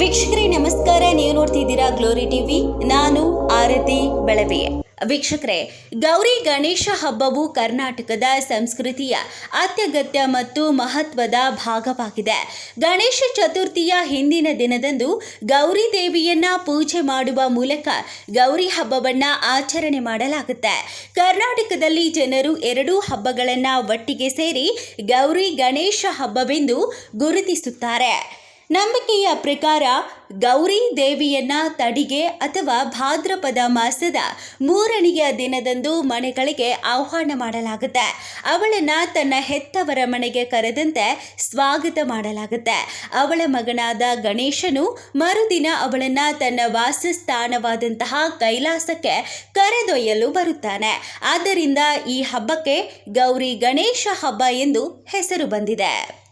ವೀಕ್ಷಕರೇ, ನಮಸ್ಕಾರ. ನೀವು ನೋಡ್ತಿದ್ದೀರಾ ಗ್ಲೋರಿ ಟಿವಿ. ನಾನು ಆರತಿ ಬೆಳವೆ ವೀಕ್ಷಕರೇ, ಗೌರಿ ಗಣೇಶ ಹಬ್ಬವು ಕರ್ನಾಟಕದ ಸಂಸ್ಕೃತಿಯ ಅತ್ಯಗತ್ಯ ಮತ್ತು ಮಹತ್ವದ ಭಾಗವಾಗಿದೆ. ಗಣೇಶ ಚತುರ್ಥಿಯ ಹಿಂದಿನ ದಿನದಂದು ಗೌರಿ ದೇವಿಯನ್ನ ಪೂಜೆ ಮಾಡುವ ಮೂಲಕ ಗೌರಿ ಹಬ್ಬವನ್ನು ಆಚರಣೆ ಮಾಡಲಾಗುತ್ತೆ. ಕರ್ನಾಟಕದಲ್ಲಿ ಜನರು ಎರಡೂ ಹಬ್ಬಗಳನ್ನು ಒಟ್ಟಿಗೆ ಸೇರಿ ಗೌರಿ ಗಣೇಶ ಹಬ್ಬವೆಂದು ಗುರುತಿಸುತ್ತಾರೆ. ನಂಬಿಕೆಯ ಪ್ರಕಾರ ಗೌರಿ ದೇವಿಯನ್ನ ತಡಿಗೆ ಅಥವಾ ಭಾದ್ರಪದ ಮಾಸದ ಮೂರನೆಯ ದಿನದಂದು ಮನೆಗಳಿಗೆ ಆಹ್ವಾನ ಮಾಡಲಾಗುತ್ತೆ. ಅವಳನ್ನ ತನ್ನ ಹೆತ್ತವರ ಮನೆಗೆ ಕರೆದಂತೆ ಸ್ವಾಗತ ಮಾಡಲಾಗುತ್ತೆ. ಅವಳ ಮಗನಾದ ಗಣೇಶನು ಮರುದಿನ ಅವಳನ್ನ ತನ್ನ ವಾಸಸ್ಥಾನವಾದಂತಹ ಕೈಲಾಸಕ್ಕೆ ಕರೆದೊಯ್ಯಲು ಬರುತ್ತಾನೆ. ಆದ್ದರಿಂದ ಈ ಹಬ್ಬಕ್ಕೆ ಗೌರಿ ಗಣೇಶ ಹಬ್ಬ ಎಂದು ಹೆಸರು ಬಂದಿದೆ.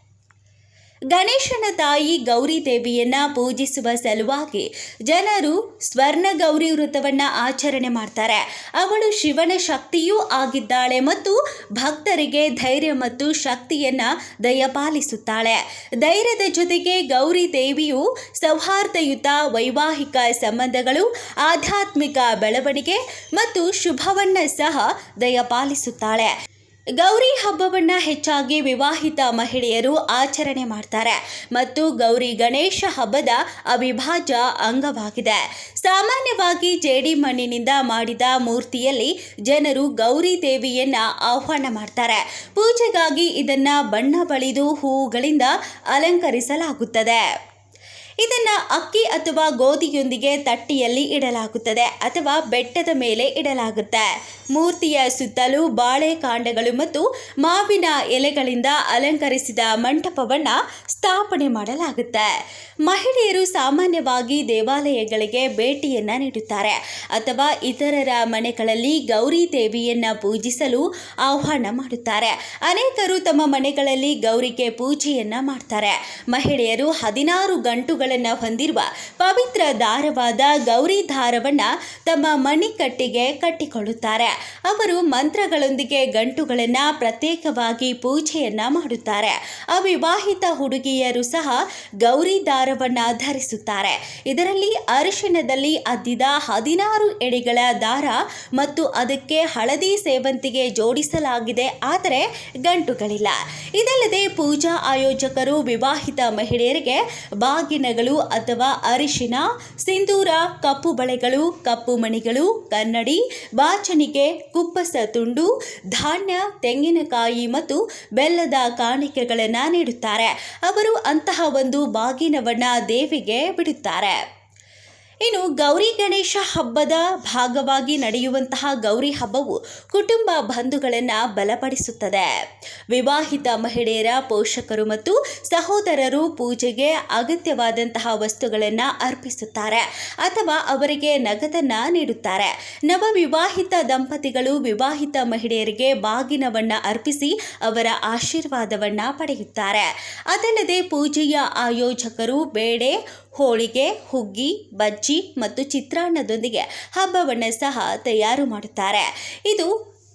ಗಣೇಶನ ತಾಯಿ ಗೌರಿ ದೇವಿಯನ್ನ ಪೂಜಿಸುವ ಸಲುವಾಗಿ ಜನರು ಸ್ವರ್ಣ ಗೌರಿ ವೃತವನ್ನು ಆಚರಣೆ ಮಾಡ್ತಾರೆ. ಅವಳು ಶಿವನ ಶಕ್ತಿಯೂ ಆಗಿದ್ದಾಳೆ ಮತ್ತು ಭಕ್ತರಿಗೆ ಧೈರ್ಯ ಮತ್ತು ಶಕ್ತಿಯನ್ನ ದಯಪಾಲಿಸುತ್ತಾಳೆ ಧೈರ್ಯದ ಜೊತೆಗೆ ಗೌರಿ ದೇವಿಯು ಸೌಹಾರ್ದಯುತ ವೈವಾಹಿಕ ಸಂಬಂಧಗಳು, ಆಧ್ಯಾತ್ಮಿಕ ಬೆಳವಣಿಗೆ ಮತ್ತು ಶುಭವನ್ನು ಸಹ ದಯಪಾಲಿಸುತ್ತಾಳೆ ಗೌರಿ ಹಬ್ಬವನ್ನು ಹೆಚ್ಚಾಗಿ ವಿವಾಹಿತ ಮಹಿಳೆಯರು ಆಚರಣೆ ಮಾಡ್ತಾರೆ ಮತ್ತು ಗೌರಿ ಗಣೇಶ ಹಬ್ಬದ ಅವಿಭಾಜ್ಯ ಅಂಗವಾಗಿದೆ. ಸಾಮಾನ್ಯವಾಗಿ ಜೇಡಿ ಮಣ್ಣಿನಿಂದ ಮಾಡಿದ ಮೂರ್ತಿಯಲ್ಲಿ ಜನರು ಗೌರಿ ದೇವಿಯನ್ನ ಆಹ್ವಾನ ಮಾಡ್ತಾರೆ. ಪೂಜೆಗಾಗಿ ಇದನ್ನ ಬಣ್ಣ ಬಳಿದು ಹೂವುಗಳಿಂದ ಅಲಂಕರಿಸಲಾಗುತ್ತದೆ. ಇದನ್ನ ಅಕ್ಕಿ ಅಥವಾ ಗೋಧಿಯೊಂದಿಗೆ ತಟ್ಟಿಯಲ್ಲಿ ಇಡಲಾಗುತ್ತದೆ ಅಥವಾ ಬೆಟ್ಟದ ಮೇಲೆ ಇಡಲಾಗುತ್ತೆ. ಮೂರ್ತಿಯ ಸುತ್ತಲೂ ಬಾಳೆ ಕಾಂಡಗಳು ಮತ್ತು ಮಾವಿನ ಎಲೆಗಳಿಂದ ಅಲಂಕರಿಸಿದ ಮಂಟಪವನ್ನ ಸ್ಥಾಪನೆ ಮಾಡಲಾಗುತ್ತೆ. ಮಹಿಳೆಯರು ಸಾಮಾನ್ಯವಾಗಿ ದೇವಾಲಯಗಳಿಗೆ ಭೇಟಿಯನ್ನ ನೀಡುತ್ತಾರೆ ಅಥವಾ ಇತರರ ಮನೆಗಳಲ್ಲಿ ಗೌರಿ ದೇವಿಯನ್ನ ಪೂಜಿಸಲು ಆಹ್ವಾನ ಮಾಡುತ್ತಾರೆ. ಅನೇಕರು ತಮ್ಮ ಮನೆಗಳಲ್ಲಿ ಗೌರಿಗೆ ಪೂಜೆಯನ್ನ ಮಾಡ್ತಾರೆ. ಮಹಿಳೆಯರು ಹದಿನಾರು ಗಂಟುಗಳನ್ನು ಹೊಂದಿರುವ ಪವಿತ್ರ ದಾರವಾದ ಗೌರಿ ದಾರವನ್ನು ತಮ್ಮ ಮಣಿಕಟ್ಟಿಗೆ ಕಟ್ಟಿಕೊಳ್ಳುತ್ತಾರೆ. ಅವರು ಮಂತ್ರಗಳೊಂದಿಗೆ ಗಂಟುಗಳನ್ನು ಪ್ರತ್ಯೇಕವಾಗಿ ಪೂಜೆಯನ್ನ ಮಾಡುತ್ತಾರೆ. ಅವಿವಾಹಿತ ಹುಡುಗಿಯರು ಸಹ ಗೌರಿ ದಾರವನ್ನು ಧರಿಸುತ್ತಾರೆ. ಇದರಲ್ಲಿ ಅರಿಶಿಣದಲ್ಲಿ ಅದ್ದಿದ ಹದಿನಾರು ಎಡೆಗಳ ದಾರ ಮತ್ತು ಅದಕ್ಕೆ ಹಳದಿ ಸೇವಂತಿಗೆ ಜೋಡಿಸಲಾಗಿದೆ, ಆದರೆ ಗಂಟುಗಳಿಲ್ಲ. ಇದಲ್ಲದೆ ಪೂಜಾ ಆಯೋಜಕರು ವಿವಾಹಿತ ಮಹಿಳೆಯರಿಗೆ ಬಾಗಿನಗಳು ಅಥವಾ ಅರಿಶಿನ, ಸಿಂಧೂರ ಕಪ್ಪು ಬಳೆಗಳು, ಕಪ್ಪು ಮಣಿಗಳು, ಕನ್ನಡಿ, ಬಾಚಣಿಗೆ, ಕುಪ್ಪಸ ತುಂಡು, ಧಾನ್ಯ, ತೆಂಗಿನಕಾಯಿ ಮತ್ತು ಬೆಲ್ಲದ ಕಾಣಿಕೆಗಳನ್ನು ನೀಡುತ್ತಾರೆ. ಅವರು ಅಂತಹ ಒಂದು ಬಾಗಿನವನ್ನು ದೇವಿಗೆ ಬಿಡುತ್ತಾರೆ. ಇನ್ನು ಗೌರಿ ಗಣೇಶ ಹಬ್ಬದ ಭಾಗವಾಗಿ ನಡೆಯುವಂತಹ ಗೌರಿ ಹಬ್ಬವು ಕುಟುಂಬ ಬಂಧುಗಳನ್ನು ಬಲಪಡಿಸುತ್ತದೆ. ವಿವಾಹಿತ ಮಹಿಳೆಯರ, ಪೋಷಕರು ಮತ್ತು ಸಹೋದರರು ಪೂಜೆಗೆ ಅಗತ್ಯವಾದಂತಹ ವಸ್ತುಗಳನ್ನು ಅರ್ಪಿಸುತ್ತಾರೆ ಅಥವಾ ಅವರಿಗೆ ನಗದನ್ನು ನೀಡುತ್ತಾರೆ. ನವವಿವಾಹಿತ ದಂಪತಿಗಳು ವಿವಾಹಿತ ಮಹಿಳೆಯರಿಗೆ ಬಾಗಿನವನ್ನು ಅರ್ಪಿಸಿ ಅವರ ಆಶೀರ್ವಾದವನ್ನು ಪಡೆಯುತ್ತಾರೆ. ಅದಲ್ಲದೆ ಪೂಜೆಯ ಆಯೋಜಕರು ಬೇಳೆ, ಹೋಳಿಗೆ, ಹುಗ್ಗಿ ಬಜ್ಜಿ ಮತ್ತು ಚಿತ್ರಾನ್ನದೊಂದಿಗೆ ಹಬ್ಬವನ್ನು ಸಹ ತಯಾರು ಮಾಡುತ್ತಾರೆ. ಇದು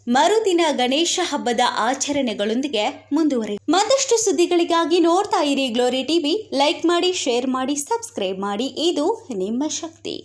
ಮರುದಿನ ಗಣೇಶ ಹಬ್ಬದ ಆಚರಣೆಗಳೊಂದಿಗೆ ಮುಂದುವರಿ ಮತ್ತಷ್ಟು ಸುದ್ದಿಗಳಿಗಾಗಿ ನೋಡ್ತಾ ಇರಿ ಗ್ಲೋರಿ ಟಿವಿ ಲೈಕ್ ಮಾಡಿ ಶೇರ್ ಮಾಡಿ ಸಬ್ಸ್ಕ್ರೈಬ್ ಮಾಡಿ. ಇದು ನಿಮ್ಮ ಶಕ್ತಿ.